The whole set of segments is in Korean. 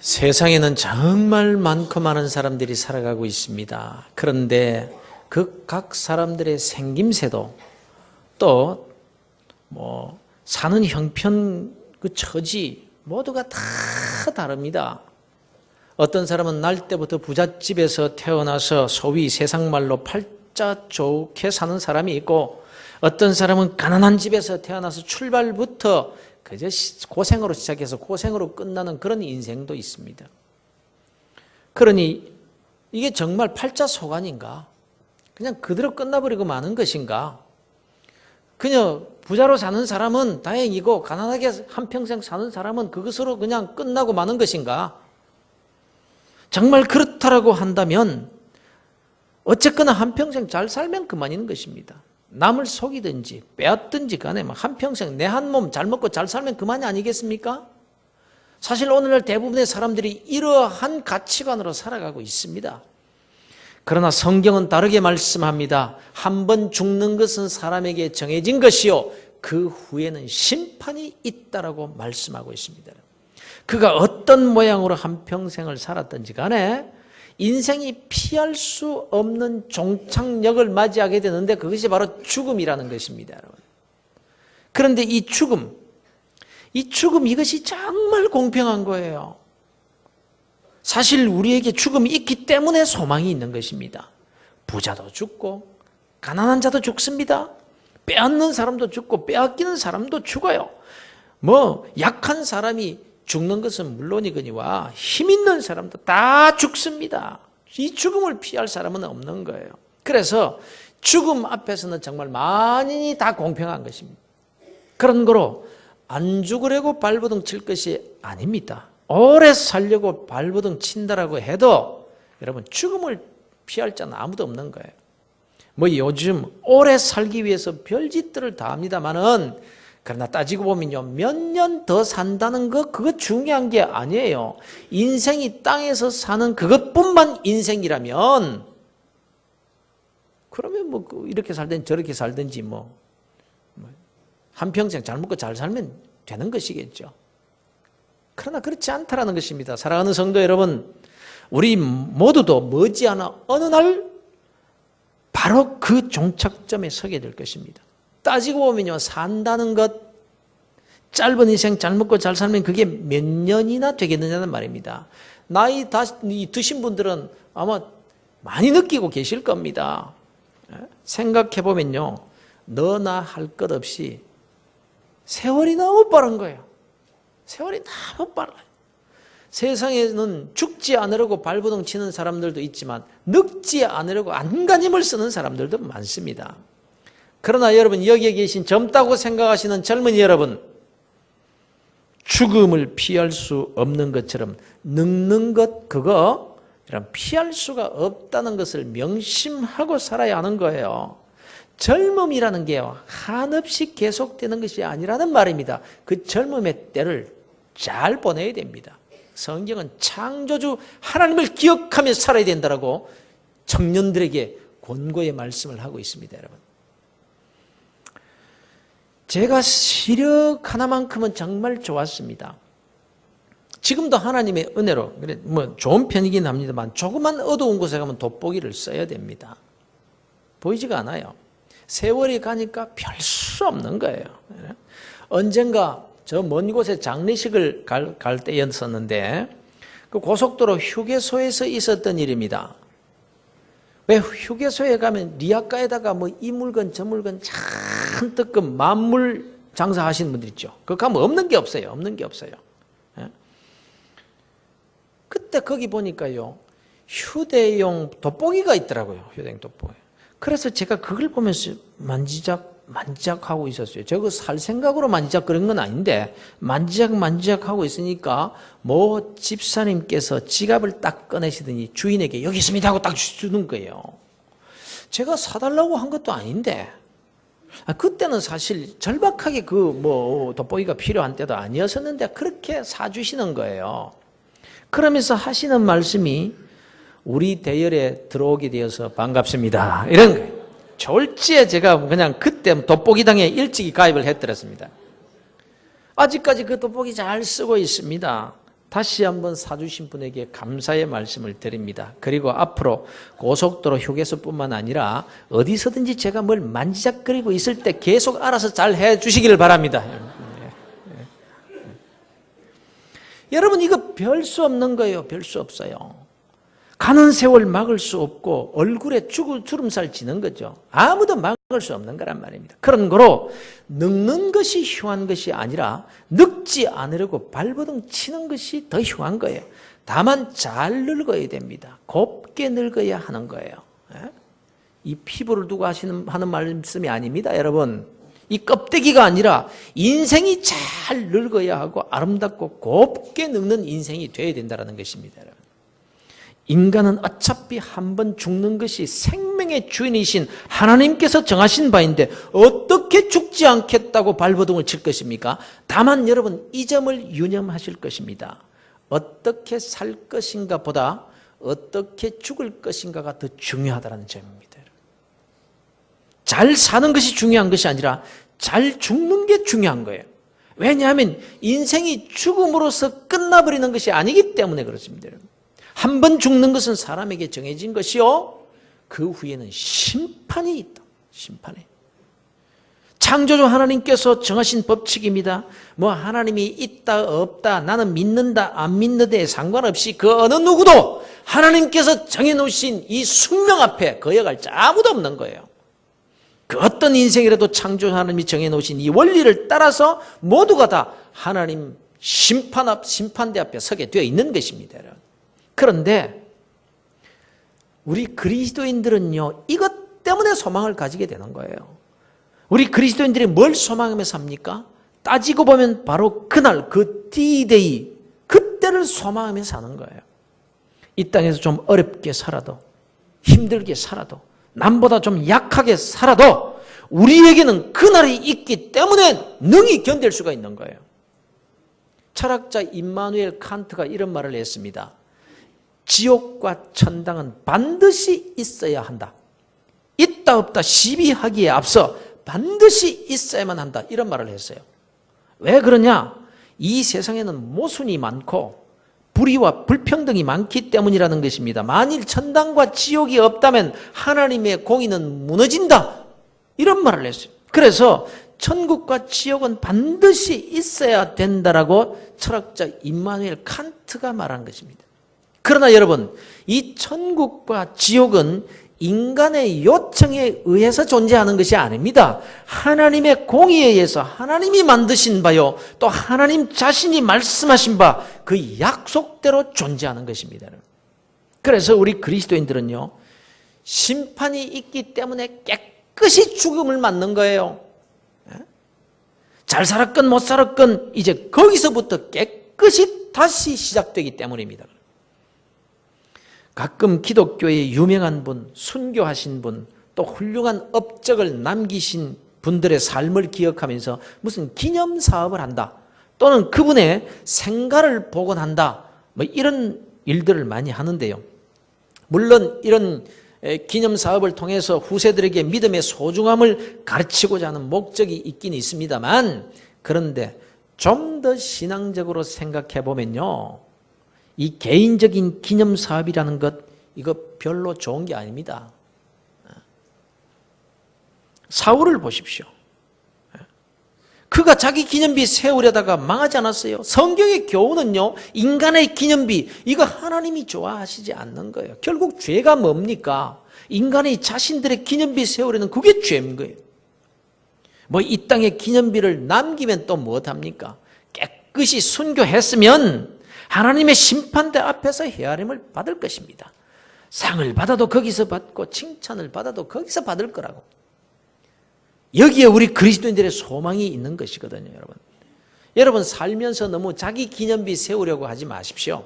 세상에는 정말 많고 많은 사람들이 살아가고 있습니다. 그런데 그 각 사람들의 생김새도 또 뭐 사는 형편 그 처지 모두가 다 다릅니다. 어떤 사람은 날 때부터 부잣집에서 태어나서 소위 세상 말로 팔자 좋게 사는 사람이 있고 어떤 사람은 가난한 집에서 태어나서 출발부터 그저 시- 고생으로 시작해서 고생으로 끝나는 그런 인생도 있습니다. 그러니 이게 정말 팔자 소관인가? 그냥 그대로 끝나버리고 마는 것인가? 그냥 부자로 사는 사람은 다행이고 가난하게 한평생 사는 사람은 그것으로 그냥 끝나고 마는 것인가? 정말 그렇다라고 한다면 어쨌거나 한평생 잘 살면 그만인 것입니다. 남을 속이든지 빼앗든지 간에 뭐 한평생 내 한 몸 잘 먹고 잘 살면 그만이 아니겠습니까? 사실 오늘날 대부분의 사람들이 이러한 가치관으로 살아가고 있습니다. 그러나 성경은 다르게 말씀합니다. 한 번 죽는 것은 사람에게 정해진 것이요. 그 후에는 심판이 있다라고 말씀하고 있습니다. 그가 어떤 모양으로 한평생을 살았든지 간에 인생이 피할 수 없는 종착역을 맞이하게 되는데 그것이 바로 죽음이라는 것입니다, 여러분. 그런데 이 죽음, 이 죽음 이것이 정말 공평한 거예요. 사실 우리에게 죽음이 있기 때문에 소망이 있는 것입니다. 부자도 죽고 가난한 자도 죽습니다. 빼앗는 사람도 죽고 빼앗기는 사람도 죽어요. 뭐 약한 사람이 죽는 것은 물론이거니와 힘 있는 사람도 다 죽습니다. 이 죽음을 피할 사람은 없는 거예요. 그래서 죽음 앞에서는 정말 만인이 다 공평한 것입니다. 그런 거로 안 죽으려고 발버둥 칠 것이 아닙니다. 오래 살려고 발버둥 친다라고 해도 여러분 죽음을 피할 자는 아무도 없는 거예요. 뭐 요즘 오래 살기 위해서 별짓들을 다 합니다만은 그러나 따지고 보면요 몇 년 더 산다는 거 그거 중요한 게 아니에요. 인생이 땅에서 사는 그것뿐만 인생이라면 그러면 뭐 이렇게 살든 저렇게 살든지 뭐 한평생 잘 먹고 잘 살면 되는 것이겠죠. 그러나 그렇지 않다라는 것입니다. 사랑하는 성도 여러분, 우리 모두도 머지않아 어느 날 바로 그 종착점에 서게 될 것입니다. 따지고 보면요, 산다는 것, 짧은 인생 잘 먹고 잘 살면 그게 몇 년이나 되겠느냐는 말입니다. 나이 다 드신 분들은 아마 많이 느끼고 계실 겁니다. 생각해 보면요, 너나 할 것 없이 세월이 너무 빠른 거예요. 세월이 너무 빨라요. 세상에는 죽지 않으려고 발버둥 치는 사람들도 있지만 늙지 않으려고 안간힘을 쓰는 사람들도 많습니다. 그러나 여러분 여기에 계신 젊다고 생각하시는 젊은이 여러분 죽음을 피할 수 없는 것처럼 늙는 것 그거 피할 수가 없다는 것을 명심하고 살아야 하는 거예요. 젊음이라는 게요 한없이 계속되는 것이 아니라는 말입니다. 그 젊음의 때를 잘 보내야 됩니다. 성경은 창조주 하나님을 기억하며 살아야 된다라고 청년들에게 권고의 말씀을 하고 있습니다, 여러분. 제가 시력 하나만큼은 정말 좋았습니다. 지금도 하나님의 은혜로 뭐 좋은 편이긴 합니다만 조금만 어두운 곳에 가면 돋보기를 써야 됩니다. 보이지가 않아요. 세월이 가니까 별 수 없는 거예요. 언젠가 저 먼 곳에 장례식을 갈, 갈 때였었는데 그 고속도로 휴게소에서 있었던 일입니다. 왜 휴게소에 가면 리아카에다가 뭐 이 물건 저 물건 잔뜩 그 만물 장사하시는 분들 있죠. 그 가면 없는 게 없어요. 없는 게 없어요. 예? 그때 거기 보니까요. 휴대용 돋보기가 있더라고요. 휴대용 돋보기. 그래서 제가 그걸 보면서 만지작 만지작하고 있었어요. 저거 살 생각으로 만지작 그런 건 아닌데 만지작 만지작 하고 있으니까 뭐 집사님께서 지갑을 딱 꺼내시더니 주인에게 여기 있습니다 하고 딱 주는 거예요. 제가 사달라고 한 것도 아닌데 아, 그때는 사실 절박하게 그 뭐 돋보기가 필요한 때도 아니었었는데 그렇게 사주시는 거예요. 그러면서 하시는 말씀이 우리 대열에 들어오게 되어서 반갑습니다. 이런 거예요. 졸지에 제가 그냥 그때 돋보기당에 일찍이 가입을 했더랬습니다. 아직까지 그 돋보기 잘 쓰고 있습니다. 다시 한번 사주신 분에게 감사의 말씀을 드립니다. 그리고 앞으로 고속도로 휴게소뿐만 아니라 어디서든지 제가 뭘 만지작거리고 있을 때 계속 알아서 잘 해주시기를 바랍니다. 여러분 이거 별 수 없는 거예요. 별 수 없어요. 가는 세월 막을 수 없고 얼굴에 죽을 주름살 지는 거죠. 아무도 막을 수 없는 거란 말입니다. 그런 거로 늙는 것이 흉한 것이 아니라 늙지 않으려고 발버둥 치는 것이 더 흉한 거예요. 다만 잘 늙어야 됩니다. 곱게 늙어야 하는 거예요. 예? 이 피부를 두고 하시는 하는 말씀이 아닙니다, 여러분. 이 껍데기가 아니라 인생이 잘 늙어야 하고 아름답고 곱게 늙는 인생이 되어야 된다는 것입니다. 여러분. 인간은 어차피 한 번 죽는 것이 생명의 주인이신 하나님께서 정하신 바인데 어떻게 죽지 않겠다고 발버둥을 칠 것입니까? 다만 여러분 이 점을 유념하실 것입니다. 어떻게 살 것인가 보다 어떻게 죽을 것인가가 더 중요하다는 점입니다. 잘 사는 것이 중요한 것이 아니라 잘 죽는 게 중요한 거예요. 왜냐하면 인생이 죽음으로써 끝나버리는 것이 아니기 때문에 그렇습니다. 한 번 죽는 것은 사람에게 정해진 것이요. 그 후에는 심판이 있다. 심판이. 창조주 하나님께서 정하신 법칙입니다. 뭐 하나님이 있다 없다 나는 믿는다 안 믿는다에 상관없이 그 어느 누구도 하나님께서 정해놓으신 이 숙명 앞에 거역할 자 아무도 없는 거예요. 그 어떤 인생이라도 창조 하나님이 정해놓으신 이 원리를 따라서 모두가 다 하나님 심판 앞, 심판대 앞에 서게 되어 있는 것입니다. 여러분. 그런데 우리 그리스도인들은요, 이것 때문에 소망을 가지게 되는 거예요. 우리 그리스도인들이 뭘 소망하며 삽니까? 따지고 보면 바로 그날, 그 D-Day, 그때를 소망하며 사는 거예요. 이 땅에서 좀 어렵게 살아도, 힘들게 살아도, 남보다 좀 약하게 살아도 우리에게는 그날이 있기 때문에 능히 견딜 수가 있는 거예요. 철학자 임마누엘 칸트가 이런 말을 했습니다. 지옥과 천당은 반드시 있어야 한다. 있다 없다 시비하기에 앞서 반드시 있어야만 한다. 이런 말을 했어요. 왜 그러냐? 이 세상에는 모순이 많고 불의와 불평등이 많기 때문이라는 것입니다. 만일 천당과 지옥이 없다면 하나님의 공의는 무너진다. 이런 말을 했어요. 그래서 천국과 지옥은 반드시 있어야 된다라고 철학자 임마누엘 칸트가 말한 것입니다. 그러나 여러분, 이 천국과 지옥은 인간의 요청에 의해서 존재하는 것이 아닙니다. 하나님의 공의에 의해서 하나님이 만드신 바요, 또 하나님 자신이 말씀하신 바, 그 약속대로 존재하는 것입니다. 그래서 우리 그리스도인들은요, 심판이 있기 때문에 깨끗이 죽음을 맞는 거예요. 잘 살았건 못 살았건 이제 거기서부터 깨끗이 다시 시작되기 때문입니다. 가끔 기독교의 유명한 분, 순교하신 분, 또 훌륭한 업적을 남기신 분들의 삶을 기억하면서 무슨 기념 사업을 한다. 또는 그분의 생가를 복원한다. 뭐 이런 일들을 많이 하는데요. 물론 이런 기념 사업을 통해서 후세들에게 믿음의 소중함을 가르치고자 하는 목적이 있긴 있습니다만 그런데 좀 더 신앙적으로 생각해 보면요. 이 개인적인 기념 사업이라는 것 이거 별로 좋은 게 아닙니다. 사울을 보십시오. 그가 자기 기념비 세우려다가 망하지 않았어요. 성경의 교훈은요, 인간의 기념비, 이거 하나님이 좋아하시지 않는 거예요. 결국 죄가 뭡니까? 인간이 자신들의 기념비 세우려는 그게 죄인 거예요. 뭐 이 땅에 기념비를 남기면 또 무엇합니까? 깨끗이 순교했으면 하나님의 심판대 앞에서 헤아림을 받을 것입니다. 상을 받아도 거기서 받고 칭찬을 받아도 거기서 받을 거라고. 여기에 우리 그리스도인들의 소망이 있는 것이거든요, 여러분. 여러분 살면서 너무 자기 기념비 세우려고 하지 마십시오.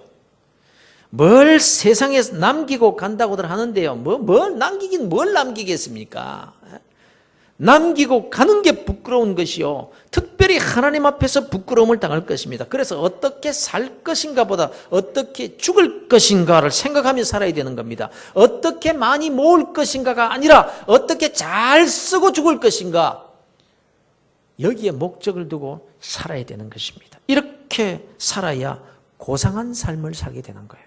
뭘 세상에 남기고 간다고들 하는데요. 뭐, 뭘 남기긴 뭘 남기겠습니까? 남기고 가는 게 부끄러운 것이요. 특별히 하나님 앞에서 부끄러움을 당할 것입니다. 그래서 어떻게 살 것인가 보다 어떻게 죽을 것인가를 생각하며 살아야 되는 겁니다. 어떻게 많이 모을 것인가가 아니라 어떻게 잘 쓰고 죽을 것인가. 여기에 목적을 두고 살아야 되는 것입니다. 이렇게 살아야 고상한 삶을 살게 되는 거예요.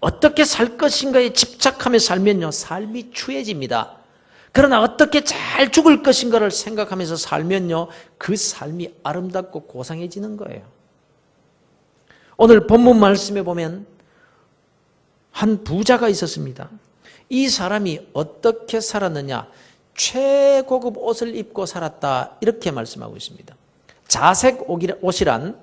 어떻게 살 것인가에 집착하며 살면요, 삶이 추해집니다. 그러나 어떻게 잘 죽을 것인가를 생각하면서 살면요, 그 삶이 아름답고 고상해지는 거예요. 오늘 본문 말씀에 보면 한 부자가 있었습니다. 이 사람이 어떻게 살았느냐? 최고급 옷을 입고 살았다. 이렇게 말씀하고 있습니다. 자색 옷이란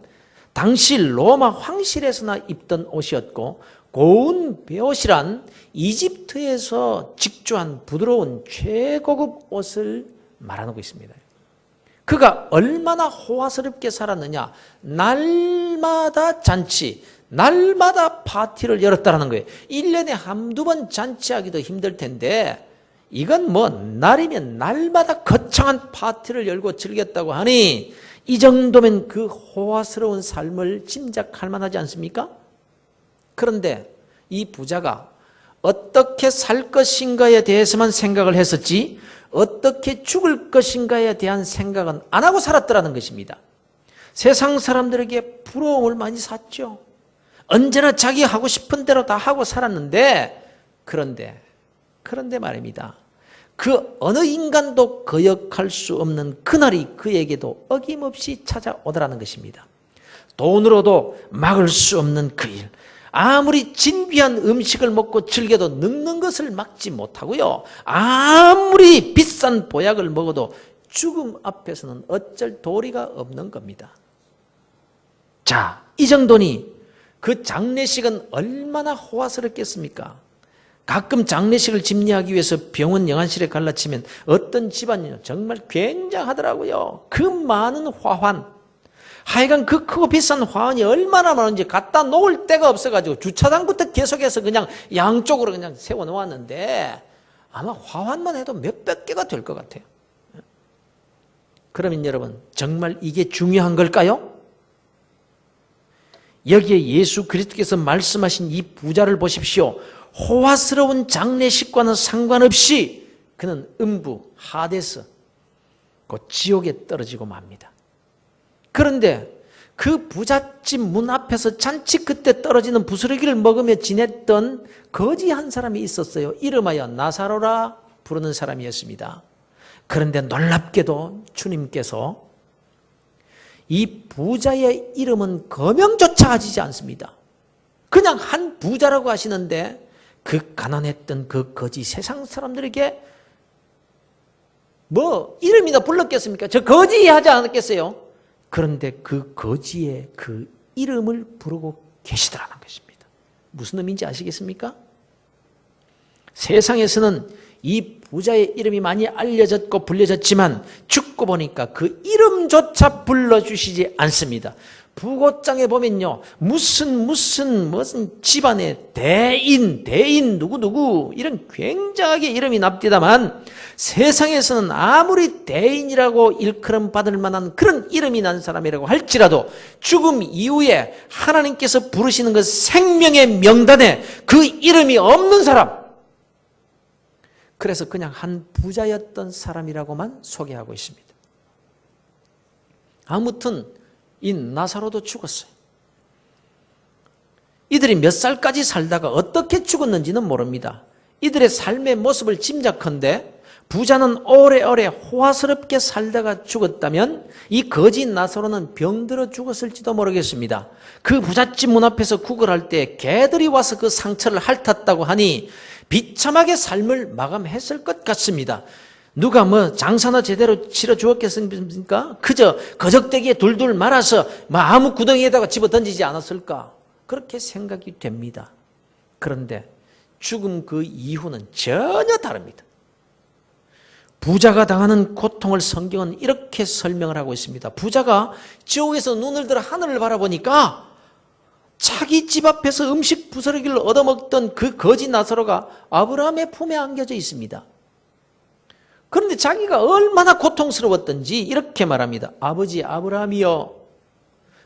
당시 로마 황실에서나 입던 옷이었고 고운 베옷이란 이집트에서 직조한 부드러운 최고급 옷을 말하고 있습니다. 그가 얼마나 호화스럽게 살았느냐. 날마다 잔치, 날마다 파티를 열었다는 거예요. 1년에 한두 번 잔치하기도 힘들 텐데 이건 뭐 날이면 날마다 거창한 파티를 열고 즐겼다고 하니 이 정도면 그 호화스러운 삶을 짐작할 만하지 않습니까? 그런데 이 부자가 어떻게 살 것인가에 대해서만 생각을 했었지 어떻게 죽을 것인가에 대한 생각은 안 하고 살았더라는 것입니다. 세상 사람들에게 부러움을 많이 샀죠. 언제나 자기 하고 싶은 대로 다 하고 살았는데 그런데 그런데 말입니다. 그 어느 인간도 거역할 수 없는 그날이 그에게도 어김없이 찾아오더라는 것입니다. 돈으로도 막을 수 없는 그 일. 아무리 진귀한 음식을 먹고 즐겨도 늙는 것을 막지 못하고요. 아무리 비싼 보약을 먹어도 죽음 앞에서는 어쩔 도리가 없는 겁니다. 자, 이 정도니 그 장례식은 얼마나 호화스럽겠습니까? 가끔 장례식을 집례하기 위해서 병원 영안실에 갈라치면 어떤 집안이요 정말 굉장하더라고요. 그 많은 화환, 하여간 그 크고 비싼 화환이 얼마나 많은지 갖다 놓을 데가 없어가지고 주차장부터 계속해서 그냥 양쪽으로 그냥 세워 놓았는데 아마 화환만 해도 몇백 개가 될 것 같아요. 그러면 여러분 정말 이게 중요한 걸까요? 여기에 예수 그리스도께서 말씀하신 이 부자를 보십시오. 호화스러운 장례식과는 상관없이 그는 음부, 하데스, 그 지옥에 떨어지고 맙니다. 그런데 그 부잣집 문 앞에서 잔치 그때 떨어지는 부스러기를 먹으며 지냈던 거지 한 사람이 있었어요. 이름하여 나사로라 부르는 사람이었습니다. 그런데 놀랍게도 주님께서 이 부자의 이름은 거명조차 하시지 않습니다. 그냥 한 부자라고 하시는데 그 가난했던 그 거지 세상 사람들에게 뭐 이름이나 불렀겠습니까? 저 거지 하지 않았겠어요? 그런데 그 거지의 그 이름을 부르고 계시더라는 것입니다. 무슨 의미인지 아시겠습니까? 세상에서는 이 부자의 이름이 많이 알려졌고 불려졌지만 죽고 보니까 그 이름조차 불러주시지 않습니다. 부고장에 보면요. 무슨 무슨 무슨 집안의 대인, 대인 누구누구 이런 굉장하게 이름이 납디다만 세상에서는 아무리 대인이라고 일컬음 받을 만한 그런 이름이 난 사람이라고 할지라도 죽음 이후에 하나님께서 부르시는 그 생명의 명단에 그 이름이 없는 사람 그래서 그냥 한 부자였던 사람이라고만 소개하고 있습니다. 아무튼 이 나사로도 죽었어요. 이들이 몇 살까지 살다가 어떻게 죽었는지는 모릅니다. 이들의 삶의 모습을 짐작컨대 부자는 오래오래 호화스럽게 살다가 죽었다면 이 거짓 나사로는 병들어 죽었을지도 모르겠습니다. 그 부잣집 문 앞에서 구걸할 때 개들이 와서 그 상처를 핥았다고 하니 비참하게 삶을 마감했을 것 같습니다. 누가 뭐 장사나 제대로 치러 주었겠습니까? 그저 거적대기에 둘둘 말아서 뭐 아무 구덩이에다가 집어 던지지 않았을까? 그렇게 생각이 됩니다. 그런데 죽음 그 이후는 전혀 다릅니다. 부자가 당하는 고통을 성경은 이렇게 설명을 하고 있습니다. 부자가 지옥에서 눈을 들어 하늘을 바라보니까 자기 집 앞에서 음식 부스러기를 얻어먹던 그 거지 나사로가 아브라함의 품에 안겨져 있습니다. 그런데 자기가 얼마나 고통스러웠던지 이렇게 말합니다. 아버지 아브라함이여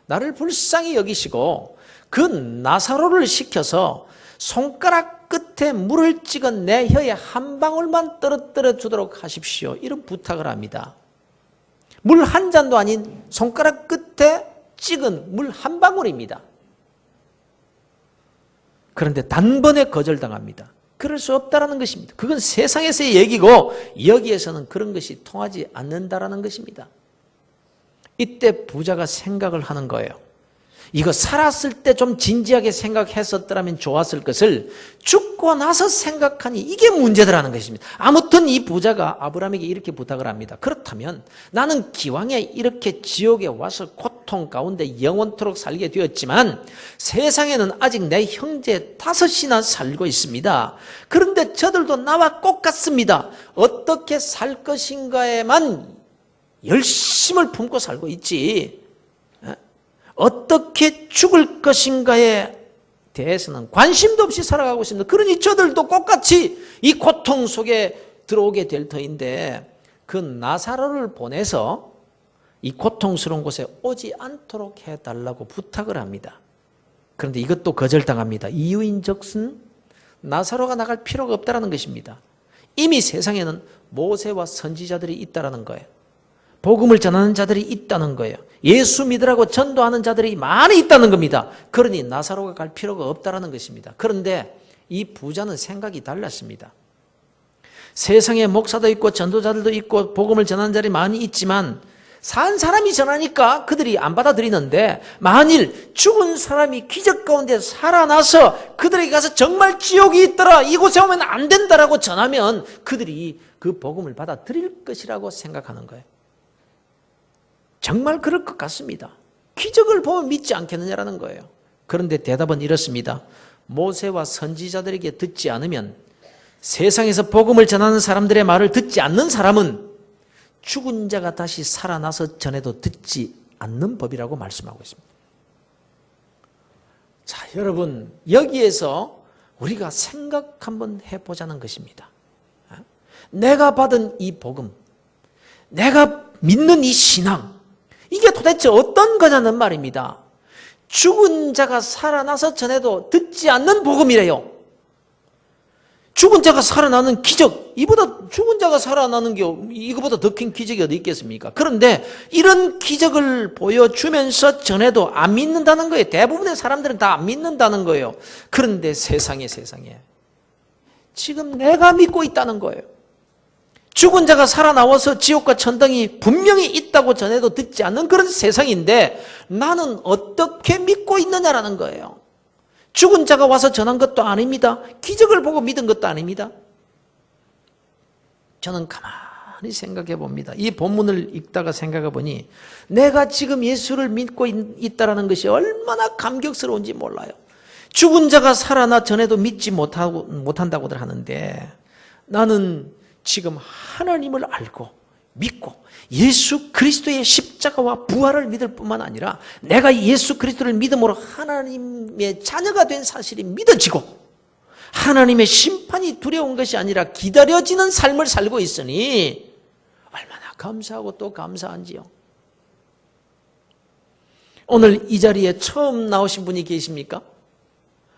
나를 불쌍히 여기시고 그 나사로를 시켜서 손가락 끝에 물을 찍은 내 혀에 한 방울만 떨어뜨려 주도록 하십시오. 이런 부탁을 합니다. 물 한 잔도 아닌 손가락 끝에 찍은 물 한 방울입니다. 그런데 단번에 거절당합니다. 그럴 수 없다라는 것입니다. 그건 세상에서의 얘기고 여기에서는 그런 것이 통하지 않는다라는 것입니다. 이때 부자가 생각을 하는 거예요. 이거 살았을 때 좀 진지하게 생각했었더라면 좋았을 것을 죽고 나서 생각하니 이게 문제더라는 것입니다. 아무튼 이 부자가 아브라함에게 이렇게 부탁을 합니다. 그렇다면 나는 기왕에 이렇게 지옥에 와서 고통 가운데 영원토록 살게 되었지만 세상에는 아직 내 형제 다섯이나 살고 있습니다. 그런데 저들도 나와 똑같습니다. 어떻게 살 것인가에만 열심을 품고 살고 있지. 어떻게 죽을 것인가에 대해서는 관심도 없이 살아가고 있습니다. 그러니 저들도 똑같이 이 고통 속에 들어오게 될 터인데 그 나사로를 보내서 이 고통스러운 곳에 오지 않도록 해달라고 부탁을 합니다. 그런데 이것도 거절당합니다. 이유인즉슨 나사로가 나갈 필요가 없다는 것입니다. 이미 세상에는 모세와 선지자들이 있다라는 거예요. 복음을 전하는 자들이 있다는 거예요. 예수 믿으라고 전도하는 자들이 많이 있다는 겁니다. 그러니 나사로가 갈 필요가 없다는 것입니다. 그런데 이 부자는 생각이 달랐습니다. 세상에 목사도 있고 전도자들도 있고 복음을 전하는 자들이 많이 있지만 산 사람이 전하니까 그들이 안 받아들이는데 만일 죽은 사람이 기적 가운데 살아나서 그들에게 가서 정말 지옥이 있더라 이곳에 오면 안 된다라고 전하면 그들이 그 복음을 받아들일 것이라고 생각하는 거예요. 정말 그럴 것 같습니다. 기적을 보면 믿지 않겠느냐라는 거예요. 그런데 대답은 이렇습니다. 모세와 선지자들에게 듣지 않으면 세상에서 복음을 전하는 사람들의 말을 듣지 않는 사람은 죽은 자가 다시 살아나서 전에도 듣지 않는 법이라고 말씀하고 있습니다. 자, 여러분, 여기에서 우리가 생각 한번 해보자는 것입니다. 내가 받은 이 복음, 내가 믿는 이 신앙, 이게 도대체 어떤 거냐는 말입니다. 죽은 자가 살아나서 전에도 듣지 않는 복음이래요. 죽은 자가 살아나는 기적, 이보다 죽은 자가 살아나는 게 이거보다 더 큰 기적이 어디 있겠습니까? 그런데 이런 기적을 보여주면서 전에도 안 믿는다는 거예요. 대부분의 사람들은 다 안 믿는다는 거예요. 그런데 세상에 세상에 지금 내가 믿고 있다는 거예요. 죽은 자가 살아나와서 지옥과 천당이 분명히 있다고 전해도 듣지 않는 그런 세상인데 나는 어떻게 믿고 있느냐라는 거예요. 죽은 자가 와서 전한 것도 아닙니다. 기적을 보고 믿은 것도 아닙니다. 저는 가만히 생각해 봅니다. 이 본문을 읽다가 생각해 보니 내가 지금 예수를 믿고 있다라는 것이 얼마나 감격스러운지 몰라요. 죽은 자가 살아나 전에도 믿지 못하고, 못한다고들 하는데 나는 지금 하나님을 알고 믿고 예수 그리스도의 십자가와 부활을 믿을 뿐만 아니라 내가 예수 그리스도를 믿음으로 하나님의 자녀가 된 사실이 믿어지고 하나님의 심판이 두려운 것이 아니라 기다려지는 삶을 살고 있으니 얼마나 감사하고 또 감사한지요. 오늘 이 자리에 처음 나오신 분이 계십니까?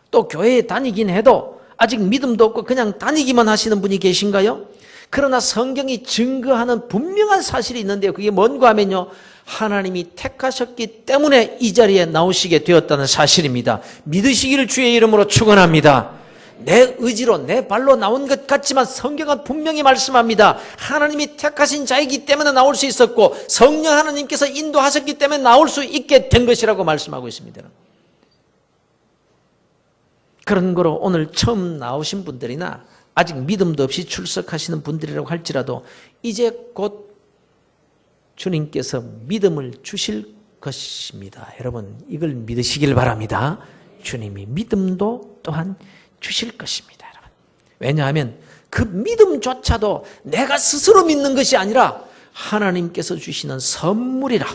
또 교회에 다니긴 해도 아직 믿음도 없고 그냥 다니기만 하시는 분이 계신가요? 그러나 성경이 증거하는 분명한 사실이 있는데요. 그게 뭔가 하면요. 하나님이 택하셨기 때문에 이 자리에 나오시게 되었다는 사실입니다. 믿으시기를 주의 이름으로 축원합니다. 내 의지로 내 발로 나온 것 같지만 성경은 분명히 말씀합니다. 하나님이 택하신 자이기 때문에 나올 수 있었고 성령 하나님께서 인도하셨기 때문에 나올 수 있게 된 것이라고 말씀하고 있습니다. 그런 거로 오늘 처음 나오신 분들이나 아직 믿음도 없이 출석하시는 분들이라고 할지라도 이제 곧 주님께서 믿음을 주실 것입니다. 여러분, 이걸 믿으시길 바랍니다. 주님이 믿음도 또한 주실 것입니다. 여러분. 왜냐하면 그 믿음조차도 내가 스스로 믿는 것이 아니라 하나님께서 주시는 선물이라.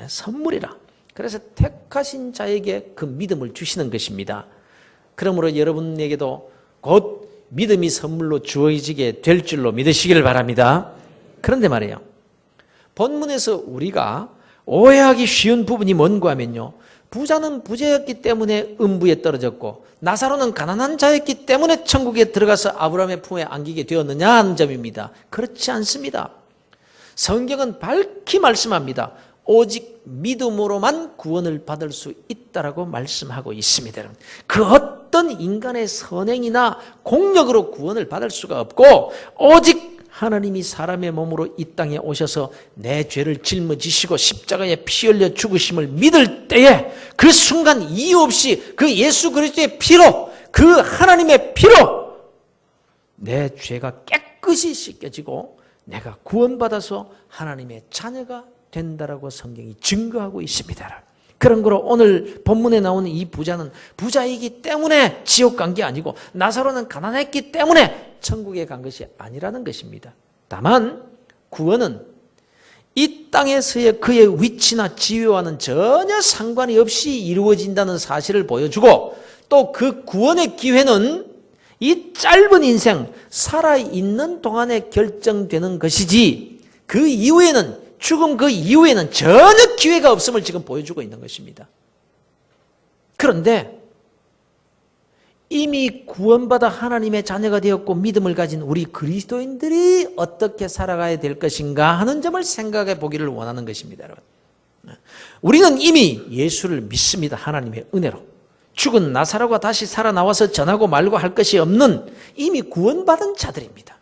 예, 선물이라. 그래서 택하신 자에게 그 믿음을 주시는 것입니다. 그러므로 여러분에게도 곧 믿음이 선물로 주어지게 될 줄로 믿으시기를 바랍니다. 그런데 말이에요. 본문에서 우리가 오해하기 쉬운 부분이 뭔가 하면요. 부자는 부자였기 때문에 음부에 떨어졌고 나사로는 가난한 자였기 때문에 천국에 들어가서 아브라함의 품에 안기게 되었느냐 하는 점입니다. 그렇지 않습니다. 성경은 밝히 말씀합니다. 오직 믿음으로만 구원을 받을 수 있다라고 말씀하고 있습니다. 그 어떤 인간의 선행이나 공력으로 구원을 받을 수가 없고 오직 하나님이 사람의 몸으로 이 땅에 오셔서 내 죄를 짊어지시고 십자가에 피 흘려 죽으심을 믿을 때에 그 순간 이유 없이 그 예수 그리스도의 피로 그 하나님의 피로 내 죄가 깨끗이 씻겨지고 내가 구원받아서 하나님의 자녀가 된다라고 성경이 증거하고 있습니다. 그런 거로 오늘 본문에 나오는 이 부자는 부자이기 때문에 지옥 간 게 아니고 나사로는 가난했기 때문에 천국에 간 것이 아니라는 것입니다. 다만 구원은 이 땅에서의 그의 위치나 지위와는 전혀 상관이 없이 이루어진다는 사실을 보여주고 또 그 구원의 기회는 이 짧은 인생 살아있는 동안에 결정되는 것이지 그 이후에는 죽음 그 이후에는 전혀 기회가 없음을 지금 보여주고 있는 것입니다. 그런데 이미 구원받아 하나님의 자녀가 되었고 믿음을 가진 우리 그리스도인들이 어떻게 살아가야 될 것인가 하는 점을 생각해 보기를 원하는 것입니다. 여러분. 우리는 이미 예수를 믿습니다. 하나님의 은혜로. 죽은 나사로가 다시 살아나와서 전하고 말고 할 것이 없는 이미 구원받은 자들입니다.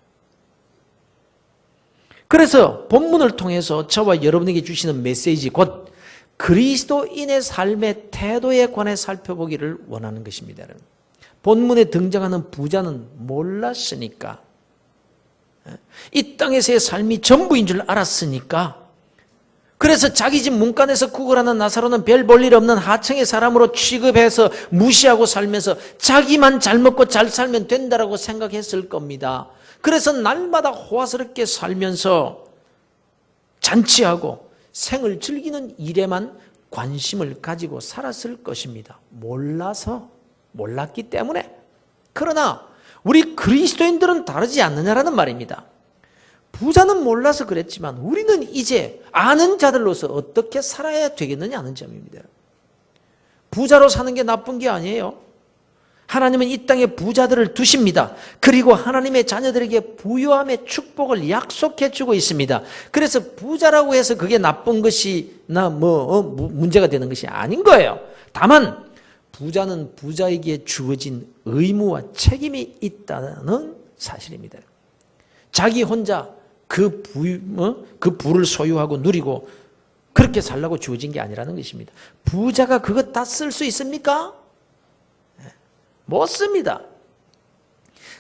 그래서 본문을 통해서 저와 여러분에게 주시는 메시지 곧 그리스도인의 삶의 태도에 관해 살펴보기를 원하는 것입니다. 본문에 등장하는 부자는 몰랐으니까 이 땅에서의 삶이 전부인 줄 알았으니까 그래서 자기 집 문간에서 구걸하는 나사로는 별 볼 일 없는 하층의 사람으로 취급해서 무시하고 살면서 자기만 잘 먹고 잘 살면 된다라고 생각했을 겁니다. 그래서 날마다 호화스럽게 살면서 잔치하고 생을 즐기는 일에만 관심을 가지고 살았을 것입니다. 몰라서, 몰랐기 때문에. 그러나 우리 그리스도인들은 다르지 않느냐라는 말입니다. 부자는 몰라서 그랬지만 우리는 이제 아는 자들로서 어떻게 살아야 되겠느냐 하는 점입니다. 부자로 사는 게 나쁜 게 아니에요. 하나님은 이 땅에 부자들을 두십니다. 그리고 하나님의 자녀들에게 부유함의 축복을 약속해 주고 있습니다. 그래서 부자라고 해서 그게 나쁜 것이나 뭐 어, 문제가 되는 것이 아닌 거예요. 다만 부자는 부자에게 주어진 의무와 책임이 있다는 사실입니다. 자기 혼자 그 부, 어? 그 부를 소유하고 누리고 그렇게 살라고 주어진 게 아니라는 것입니다. 부자가 그것 다 쓸 수 있습니까? 못 씁니다.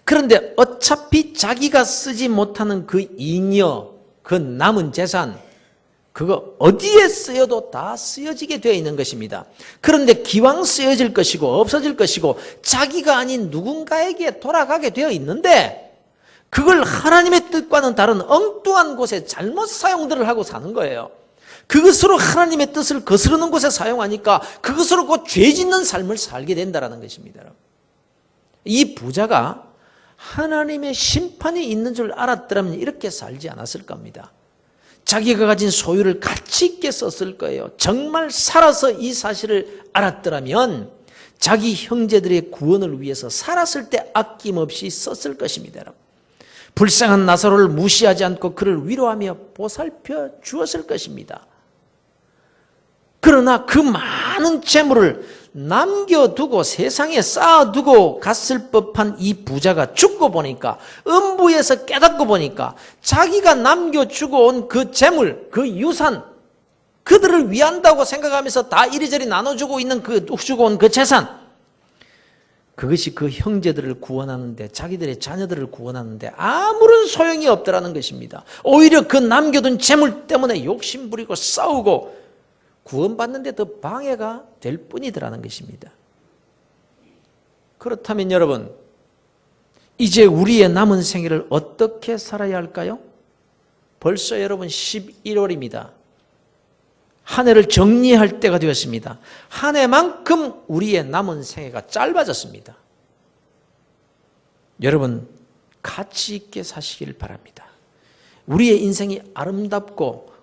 그런데 어차피 자기가 쓰지 못하는 그 잉여, 그 남은 재산, 그거 어디에 쓰여도 다 쓰여지게 되어 있는 것입니다. 그런데 기왕 쓰여질 것이고 없어질 것이고 자기가 아닌 누군가에게 돌아가게 되어 있는데 그걸 하나님의 뜻과는 다른 엉뚱한 곳에 잘못 사용들을 하고 사는 거예요. 그것으로 하나님의 뜻을 거스르는 곳에 사용하니까 그것으로 곧 죄 짓는 삶을 살게 된다는 것입니다. 이 부자가 하나님의 심판이 있는 줄 알았더라면 이렇게 살지 않았을 겁니다. 자기가 가진 소유를 가치 있게 썼을 거예요. 정말 살아서 이 사실을 알았더라면 자기 형제들의 구원을 위해서 살았을 때 아낌없이 썼을 것입니다. 불쌍한 나사로를 무시하지 않고 그를 위로하며 보살펴 주었을 것입니다. 그러나 그 많은 재물을 남겨두고 세상에 쌓아두고 갔을 법한 이 부자가 죽고 보니까 음부에서 깨닫고 보니까 자기가 남겨주고 온 그 재물, 그 유산, 그들을 위한다고 생각하면서 다 이리저리 나눠주고 있는 그 주고 온 그 재산, 그것이 그 형제들을 구원하는데 자기들의 자녀들을 구원하는데 아무런 소용이 없더라는 것입니다. 오히려 그 남겨둔 재물 때문에 욕심 부리고 싸우고 구원받는 데 더 방해가 될 뿐이더라는 것입니다. 그렇다면 여러분, 이제 우리의 남은 생애를 어떻게 살아야 할까요? 벌써 여러분 11월입니다. 한 해를 정리할 때가 되었습니다. 한 해만큼 우리의 남은 생애가 짧아졌습니다. 여러분, 가치 있게 사시길 바랍니다. 우리의 인생이 아름답고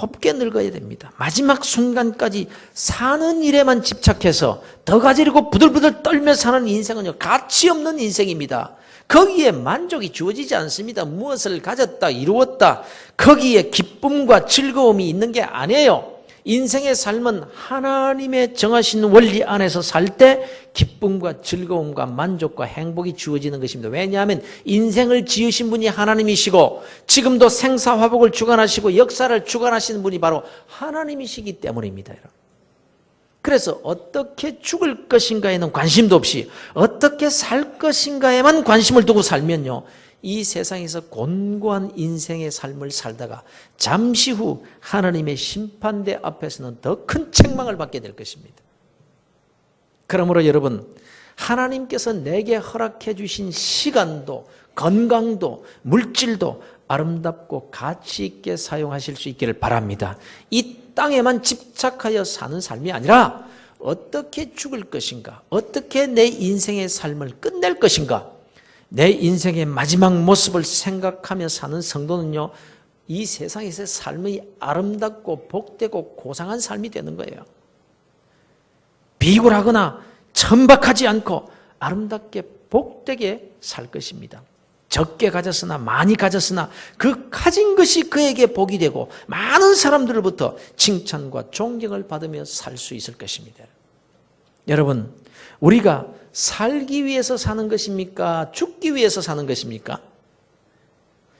곱게 늙어야 됩니다. 마지막 순간까지 사는 일에만 집착해서 더 가지고 부들부들 떨며 사는 인생은요, 가치 없는 인생입니다. 거기에 만족이 주어지지 않습니다. 무엇을 가졌다, 이루었다, 거기에 기쁨과 즐거움이 있는 게 아니에요. 인생의 삶은 하나님의 정하신 원리 안에서 살 때 기쁨과 즐거움과 만족과 행복이 주어지는 것입니다. 왜냐하면 인생을 지으신 분이 하나님이시고 지금도 생사화복을 주관하시고 역사를 주관하시는 분이 바로 하나님이시기 때문입니다. 그래서 어떻게 죽을 것인가에는 관심도 없이 어떻게 살 것인가에만 관심을 두고 살면요. 이 세상에서 곤고한 인생의 삶을 살다가 잠시 후 하나님의 심판대 앞에서는 더 큰 책망을 받게 될 것입니다. 그러므로 여러분, 하나님께서 내게 허락해 주신 시간도, 건강도, 물질도 아름답고 가치 있게 사용하실 수 있기를 바랍니다. 이 땅에만 집착하여 사는 삶이 아니라 어떻게 죽을 것인가? 어떻게 내 인생의 삶을 끝낼 것인가? 내 인생의 마지막 모습을 생각하며 사는 성도는요, 이 세상에서 삶이 아름답고 복되고 고상한 삶이 되는 거예요. 비굴하거나 천박하지 않고 아름답게 복되게 살 것입니다. 적게 가졌으나 많이 가졌으나 그 가진 것이 그에게 복이 되고 많은 사람들로부터 칭찬과 존경을 받으며 살 수 있을 것입니다. 여러분, 우리가 살기 위해서 사는 것입니까? 죽기 위해서 사는 것입니까?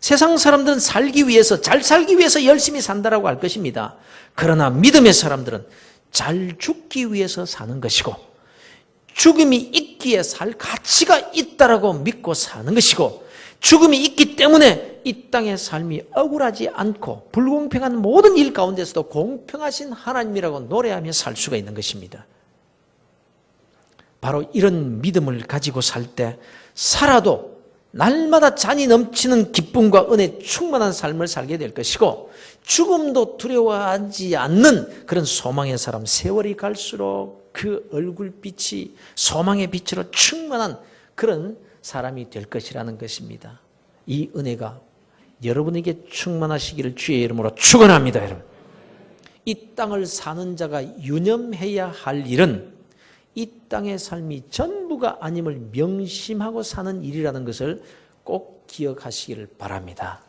세상 사람들은 살기 위해서, 잘 살기 위해서 열심히 산다라고 할 것입니다. 그러나 믿음의 사람들은 잘 죽기 위해서 사는 것이고, 죽음이 있기에 살 가치가 있다라고 믿고 사는 것이고, 죽음이 있기 때문에 이 땅의 삶이 억울하지 않고 불공평한 모든 일 가운데서도 공평하신 하나님이라고 노래하며 살 수가 있는 것입니다. 바로 이런 믿음을 가지고 살 때 살아도 날마다 잔이 넘치는 기쁨과 은혜 충만한 삶을 살게 될 것이고 죽음도 두려워하지 않는 그런 소망의 사람 세월이 갈수록 그 얼굴빛이 소망의 빛으로 충만한 그런 사람이 될 것이라는 것입니다. 이 은혜가 여러분에게 충만하시기를 주의 이름으로 축원합니다, 여러분. 이 땅을 사는 자가 유념해야 할 일은 이 땅의 삶이 전부가 아님을 명심하고 사는 일이라는 것을 꼭 기억하시기를 바랍니다.